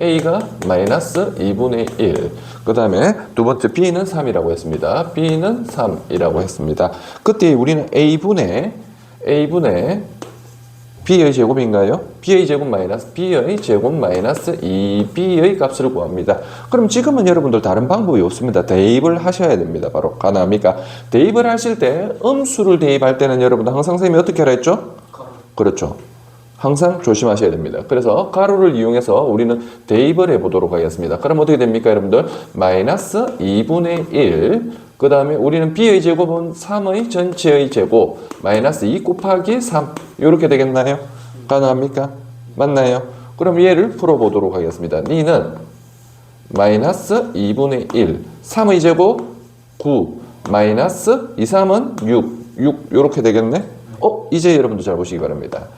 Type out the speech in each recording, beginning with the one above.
a가 마이너스 2분의 1. 그 다음에 두 번째 b는 3이라고 했습니다. b는 3이라고 했습니다. 그때 우리는 a분의 a분의 b의 제곱인가요? b의 제곱 마이너스 b의 제곱 마이너스 2b의 값을 구합니다. 그럼 지금은 여러분들 다른 방법이 없습니다. 대입을 하셔야 됩니다. 바로 가능합니까? 대입을 하실 때 음수를 대입할 때는 여러분들 항상 선생님이 어떻게 하라 했죠? 그렇죠. 항상 조심하셔야 됩니다. 그래서 가로를 이용해서 우리는 대입을 해보도록 하겠습니다. 그럼 어떻게 됩니까, 여러분들? 마이너스 2분의 1. 그 다음에 우리는 b의 제곱은 3의 전체의 제곱 마이너스 2 곱하기 3 이렇게 되겠나요? 가능합니까? 맞나요? 그럼 얘를 풀어보도록 하겠습니다. 니는 마이너스 2분의 1 3의 제곱 9 마이너스 2, 3은 6 6 이렇게 되겠네? 어? 이제 여러분도 잘 보시기 바랍니다.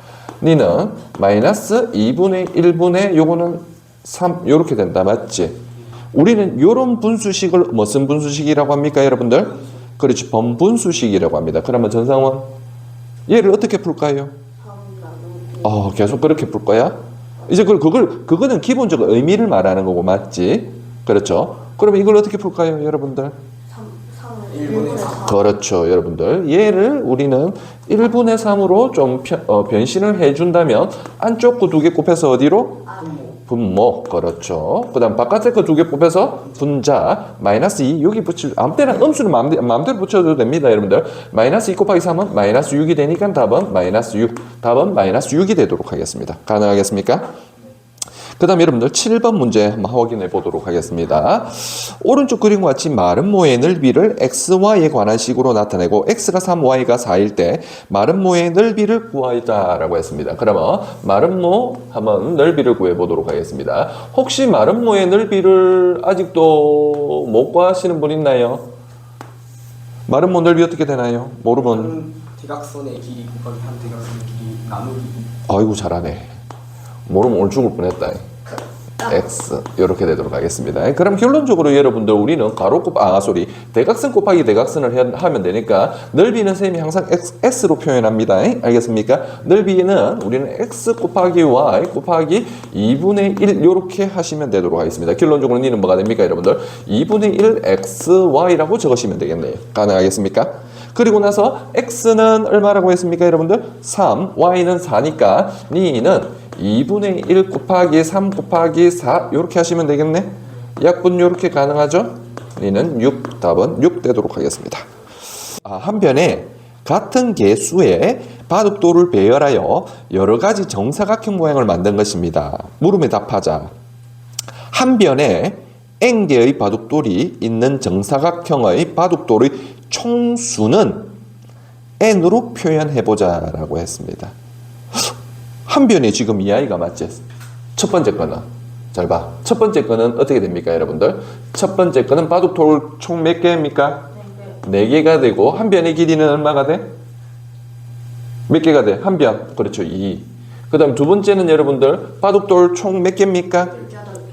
니는 마이너스 2분의 1분의 요거는 3 이렇게 된다 맞지? 우리는 요런 분수식을 무슨 분수식이라고 합니까 여러분들? 그렇지 번분수식이라고 합니다. 그러면 전상원 얘를 어떻게 풀까요? 어, 계속 그렇게 풀 거야? 이제 그 그걸 그거는 기본적으로 의미를 말하는 거고 맞지? 그렇죠? 그러면 이걸 어떻게 풀까요, 여러분들? 1분의 4. 그렇죠, 여러분들. 얘를 우리는 1분의 3으로 좀 편- 어, 변신을 해준다면 안쪽 거 두 개 곱해서 어디로? 분모. 그렇죠. 그 다음 바깥에 거 두 개 곱해서 분자. 마이너스 2. 여기 붙일, 아무 때나 음수는 마음대로, 마음대로 붙여도 됩니다, 여러분들. 마이너스 2 곱하기 3은 마이너스 6이 되니까 답은 마이너스 6. 답은 마이너스 6이 되도록 하겠습니다. 가능하겠습니까? 그 다음 여러분들 7번 문제 한번 확인해 보도록 하겠습니다. 오른쪽 그림과 같이 마른 모의 넓이를 xy에 관한 식으로 나타내고 x가 3, y가 4일 때 마른 모의 넓이를 구하자라고 했습니다. 그러면 마른 모 한번 넓이를 구해 보도록 하겠습니다. 혹시 마른 모의 넓이를 아직도 못 구하시는 분 있나요? 마른 모 넓이 어떻게 되나요? 모르면 한 대각선의 길이 곱하기 한 대각선의 길이 나누기 아이고 잘하네. 모르면 오늘 죽을 뻔했다. X 이렇게 되도록 하겠습니다. 그럼 결론적으로 여러분들 우리는 가로 곱 아 소리 대각선 곱하기 대각선을 해- 하면 되니까 넓이는 셈이 항상 x, x로 표현합니다. 알겠습니까? 넓이는 우리는 x 곱하기 y 곱하기 2분의 1 이렇게 하시면 되도록 하겠습니다. 결론적으로 니는 뭐가 됩니까, 여러분들? 2분의 1 xy라고 적으시면 되겠네요. 가능하겠습니까? 그리고 나서 x는 얼마라고 했습니까, 여러분들? 3, y는 4니까 니는 2분의 1 곱하기 3 곱하기 4 이렇게 하시면 되겠네. 약분 이렇게 가능하죠? 니는 6 답은 6 되도록 하겠습니다. 아, 한편에 같은 개수의 바둑돌을 배열하여 여러 가지 정사각형 모양을 만든 것입니다. 물음에 답하자. 한 변에 n개의 바둑돌이 있는 정사각형의 바둑돌의 총수는 n으로 표현해 보자라고 했습니다. 한 변에 지금 이 아이가 맞지? 첫 번째 거는 잘 봐. 첫 번째 거는 어떻게 됩니까, 여러분들? 첫 번째 거는 바둑돌 총 몇 개입니까? 네 개가 되고 한 변의 길이는 얼마가 돼? 몇 개가 돼? 한 변. 그렇죠. 2. 그다음 두 번째는 여러분들 바둑돌 총 몇 개입니까?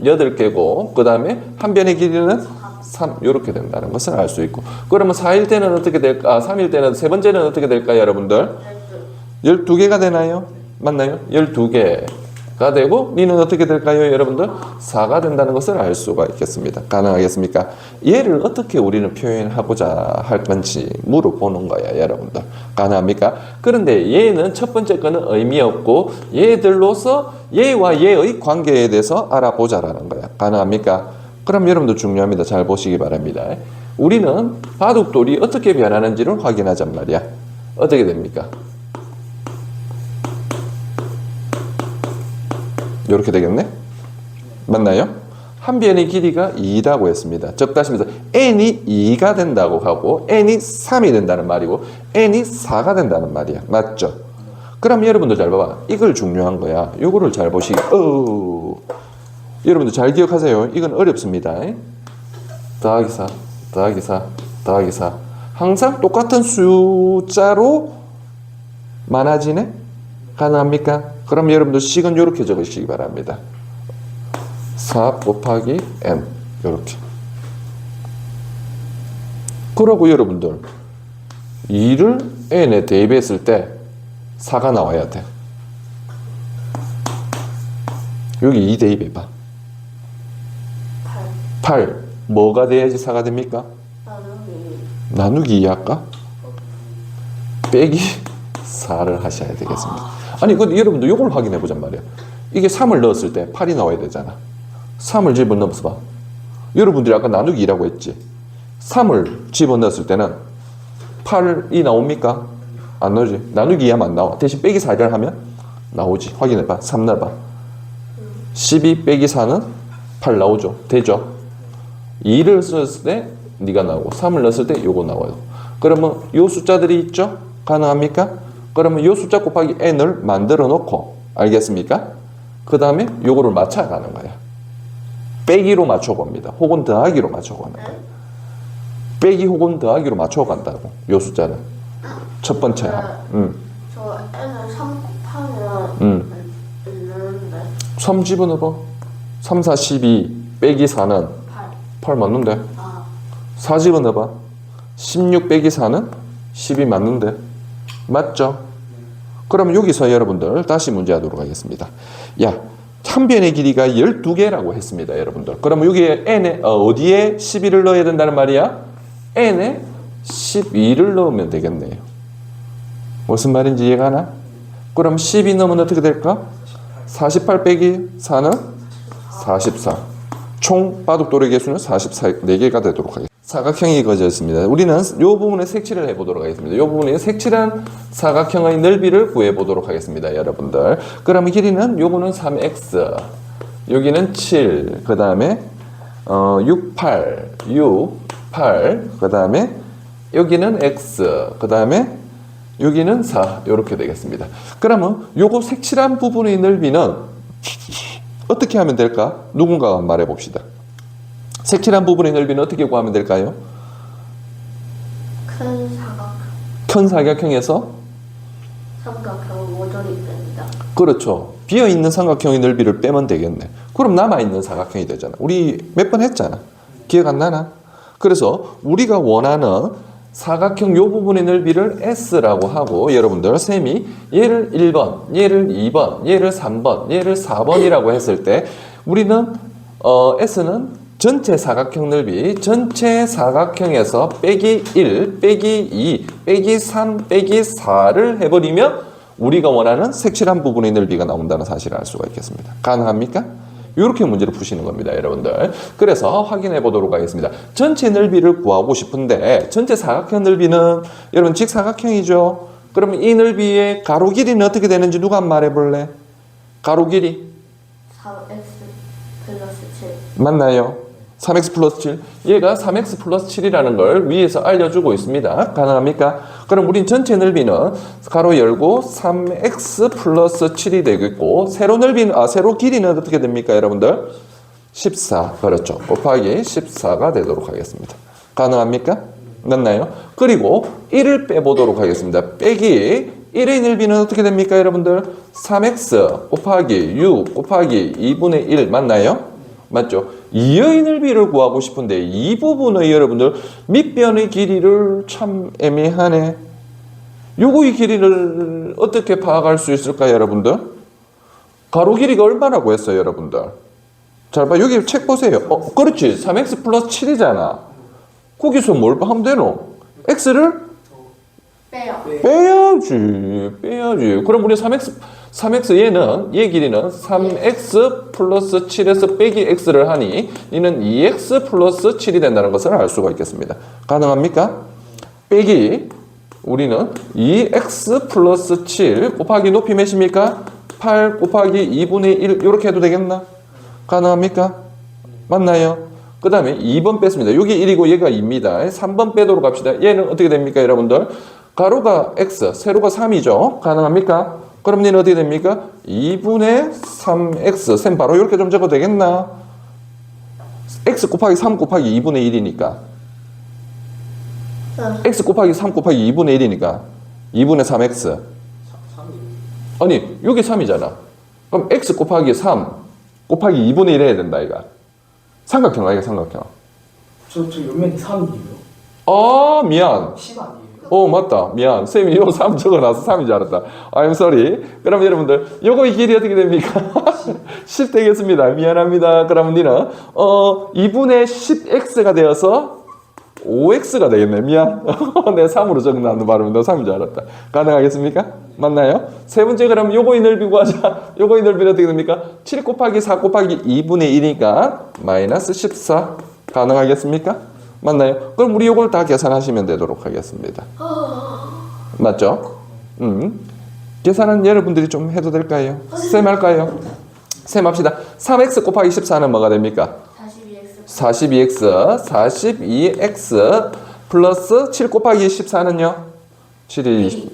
여덟 개고 그다음에 한 변의 길이는 3 이렇게 된다는 것을 알 수 있고 그러면 4일 때는 어떻게 될까? 아, 3일 때는 세 번째는 어떻게 될까요, 여러분들? 12개가 되나요? 맞나요? 12개가 되고 니는 어떻게 될까요, 여러분들? 4가 된다는 것을 알 수가 있겠습니다. 가능하겠습니까? 얘를 어떻게 우리는 표현하고자 할 건지 물어보는 거야, 여러분들. 가능합니까? 그런데 얘는 첫 번째 거는 의미 없고 얘들로서 얘와 얘의 관계에 대해서 알아보자라는 거야. 가능합니까? 그럼 여러분들 중요합니다. 잘 보시기 바랍니다. 우리는 바둑돌이 어떻게 변하는지를 확인하잔 말이야. 어떻게 됩니까? 이렇게 되겠네? 맞나요? 한 변의 길이가 2라고 했습니다. 즉 다시 말해서 n이 2가 된다고 하고 n이 3이 된다는 말이고 n이 4가 된다는 말이야. 맞죠? 그럼 여러분들 잘 봐봐. 이걸 중요한 거야. 요거를 잘 보시기. 어. 여러분들 잘 기억하세요. 이건 어렵습니다. 더하기 4, 더하기 4, 더하기 4. 항상 똑같은 숫자로 많아지네? 가능합니까? 그럼 여러분들 식은 이렇게 적으시기 바랍니다. 4 곱하기 n 이렇게. 그러고 여러분들 2를 n에 대입했을 때 4가 나와야 돼. 여기 2 대입해 봐. 8 뭐가 돼야지 4가 됩니까? 나누기 나누기 2 할까? 빼기 4를 하셔야 되겠습니다. 아니, 그 여러분들 이걸 확인해 보잔 말이야. 이게 3을 넣었을 때 8이 나와야 되잖아. 3을 집어넣어서 봐. 여러분들이 아까 나누기 2라고 했지. 3을 집어넣었을 때는 8이 나옵니까? 안 나오지. 나누기 2 하면 안 나와. 대신 빼기 4를 하면 나오지. 확인해 봐. 3 넣어봐. 12 빼기 4는 8 나오죠. 되죠? 2를 썼을 때 네가 나오고 3을 넣었을 때 요거 나와요. 그러면 요 숫자들이 있죠? 가능합니까? 그러면 요 숫자 곱하기 n을 만들어 놓고 알겠습니까? 그 다음에 요거를 맞춰가는 거야. 빼기로 맞춰봅니다. 혹은 더하기로 맞춰가는 거야. 빼기 혹은 더하기로 맞춰간다고 요 숫자는 첫 번째 항. 음. 저 N을 3 곱하면 음. 있는데 3 집어넣어봐. 3, 4, 12 빼기 4는 8 8 맞는데 아 4 집어넣어봐. 16 빼기 4는 10이 맞는데. 맞죠? 그럼 여기서 여러분들 다시 문제 하도록 하겠습니다. 야, 한 변의 길이가 12개라고 했습니다, 여러분들. 그러면 여기에 n에, 어, 어디에 12를 넣어야 된다는 말이야? n에 12를 넣으면 되겠네요. 무슨 말인지 이해가 가나? 그럼 12 넣으면 어떻게 될까? 48 빼기 4는 44. 총 바둑돌의 개수는 44개가 되도록 하겠습니다. 사각형이 있습니다. 우리는 이 부분에 색칠을 해보도록 하겠습니다. 이 부분에 색칠한 사각형의 넓이를 구해보도록 하겠습니다. 여러분들. 그러면 길이는 요거는 3x, 여기는 7, 그 다음에 어, 6, 8, 6, 8, 그 다음에 여기는 x, 그 다음에 여기는 4 이렇게 되겠습니다. 그러면 요거 색칠한 부분의 넓이는 어떻게 하면 될까? 누군가가 말해 봅시다. 색칠한 부분의 넓이는 어떻게 구하면 될까요? 큰 사각 큰 사각형에서 삼각형 모조리 뺍니다 그렇죠. 비어 있는 삼각형의 넓이를 빼면 되겠네. 그럼 남아 있는 사각형이 되잖아. 우리 몇 번 했잖아. 기억 안 나나? 그래서 우리가 원하는 사각형 요 부분의 넓이를 S라고 하고 여러분들 셈이 얘를 1번, 얘를 2번, 얘를 3번, 얘를 4번이라고 했을 때 우리는 어, S는 전체 사각형 넓이, 전체 사각형에서 빼기 1, 빼기 2, 빼기 3, 빼기 4를 해버리면 우리가 원하는 색칠한 부분의 넓이가 나온다는 사실을 알 수가 있겠습니다. 가능합니까? 이렇게 문제를 푸시는 겁니다, 여러분들. 그래서 확인해 보도록 하겠습니다. 전체 넓이를 구하고 싶은데 전체 사각형 넓이는 여러분 직사각형이죠. 그러면 이 넓이의 가로 길이는 어떻게 되는지 누가 말해 볼래? 가로 길이 3x 플러스 7 맞나요? 3x 플러스 7. 얘가 3x 플러스 7이라는 걸 위에서 알려주고 있습니다. 가능합니까? 그럼 우린 전체 넓이는 가로 열고 3x 플러스 7이 되겠고 세로 넓이는 아 세로 길이는 어떻게 됩니까, 여러분들? 14. 그렇죠. 곱하기 14가 되도록 하겠습니다. 가능합니까? 맞나요? 그리고 1을 빼보도록 하겠습니다. 빼기 1의 넓이는 어떻게 됩니까, 여러분들? 3x 곱하기 6 곱하기 2분의 1 맞나요? 맞죠? 2의 넓이를 구하고 싶은데 이 부분의 여러분들 밑변의 길이를 참 애매하네. 요거의 길이를 어떻게 파악할 수 있을까요, 여러분들? 가로 길이가 얼마라고 했어요, 여러분들? 잘 봐. 여기 책 보세요. 어, 그렇지. 3x 플러스 7이잖아. 거기서 뭘 하면 되노? x를 빼요 빼야지. 빼야지. 그럼 우리 3x, 3x 얘는, 얘 길이는 3x 플러스 7에서 빼기 x를 하니, 이는 2x 플러스 7이 된다는 것을 알 수가 있겠습니다. 가능합니까? 빼기, 우리는 2x 플러스 7 곱하기 높이 몇입니까? 8 곱하기 2분의 1, 이렇게 해도 되겠나? 가능합니까? 맞나요? 그 다음에 2번 뺐습니다. 여기 1이고 얘가 2입니다. 3번 빼도록 합시다. 얘는 어떻게 됩니까, 여러분들? 가로가 x, 세로가 3이죠. 가능합니까? 그럼 얘는 어떻게 됩니까? 2분의 3x. 셈 바로 이렇게 좀 적어도 되겠나? x 곱하기 3 곱하기 2분의 1이니까. x 곱하기 3 곱하기 2분의 1이니까. 2분의 3x. 3이 아니, 여기 3이잖아. 그럼 x 곱하기 3 곱하기 2분의 1 해야 된다, 이가. 삼각형 아이가 삼각형. 저 저 옆면이 3이에요? 아, 미안. 10 아니에요? 오 맞다. 미안. 쌤이 요 3 적어놔서 3인 줄 알았다. I'm sorry. 그럼 여러분들 요거의 길이 어떻게 됩니까? 10 되겠습니다. 미안합니다. 그럼 니는 어 2분의 10x가 되어서 5x가 되겠네. 미안. 내 3으로 적어놨는 바람에 너 3인 줄 알았다. 가능하겠습니까? 맞나요? 세 번째 그럼 요거의 넓이 구하자. 요거의 넓이는 어떻게 됩니까? 7 곱하기 4 곱하기 2분의 1이니까 마이너스 14 가능하겠습니까 맞나요 그럼 우리 요걸 다 계산하시면 되도록 하겠습니다 맞죠? 음. 계산은 여러분들이 좀 해도 될까요? 쌤 할까요? 쌤 합시다. 3x 곱하기 14는 뭐가 됩니까? 42x 42x. 42x 플러스 7 곱하기 14는요? 7이 20,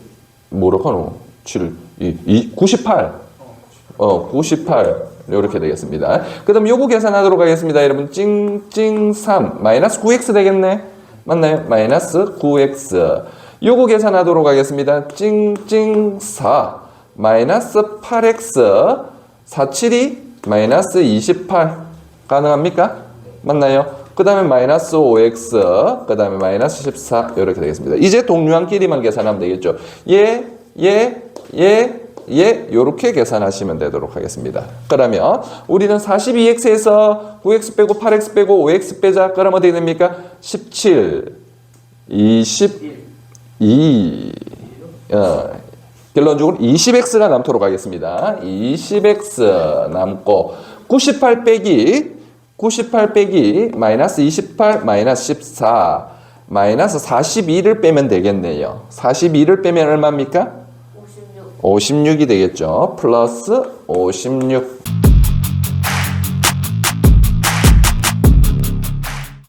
뭐로 하노? 7, 2, 2, 98. 어, 98. 이렇게 되겠습니다. 그 다음 요거 계산하도록 하겠습니다. 여러분, 찡찡 3. 마이너스 9x 되겠네? 맞나요? 마이너스 9x. 요거 계산하도록 하겠습니다. 찡찡 4. 마이너스 8x. 47이 마이너스 28. 가능합니까? 맞나요? 그 다음에 마이너스 5x, 그 다음에 마이너스 14 이렇게 되겠습니다. 이제 동류항끼리만 계산하면 되겠죠. 얘, 얘, 얘, 얘 이렇게 계산하시면 되도록 하겠습니다. 그러면 우리는 42x에서 9x 빼고 8x 빼고 5x 빼자. 그럼 어떻게 됩니까? 17, 22, 어, 결론적으로 20x가 남도록 하겠습니다. 20x 남고 98 빼기 98 빼기 마이너스 28 마이너스 14 마이너스 42를 빼면 되겠네요. 42를 빼면 얼마입니까? 56 56이 되겠죠. 플러스 56.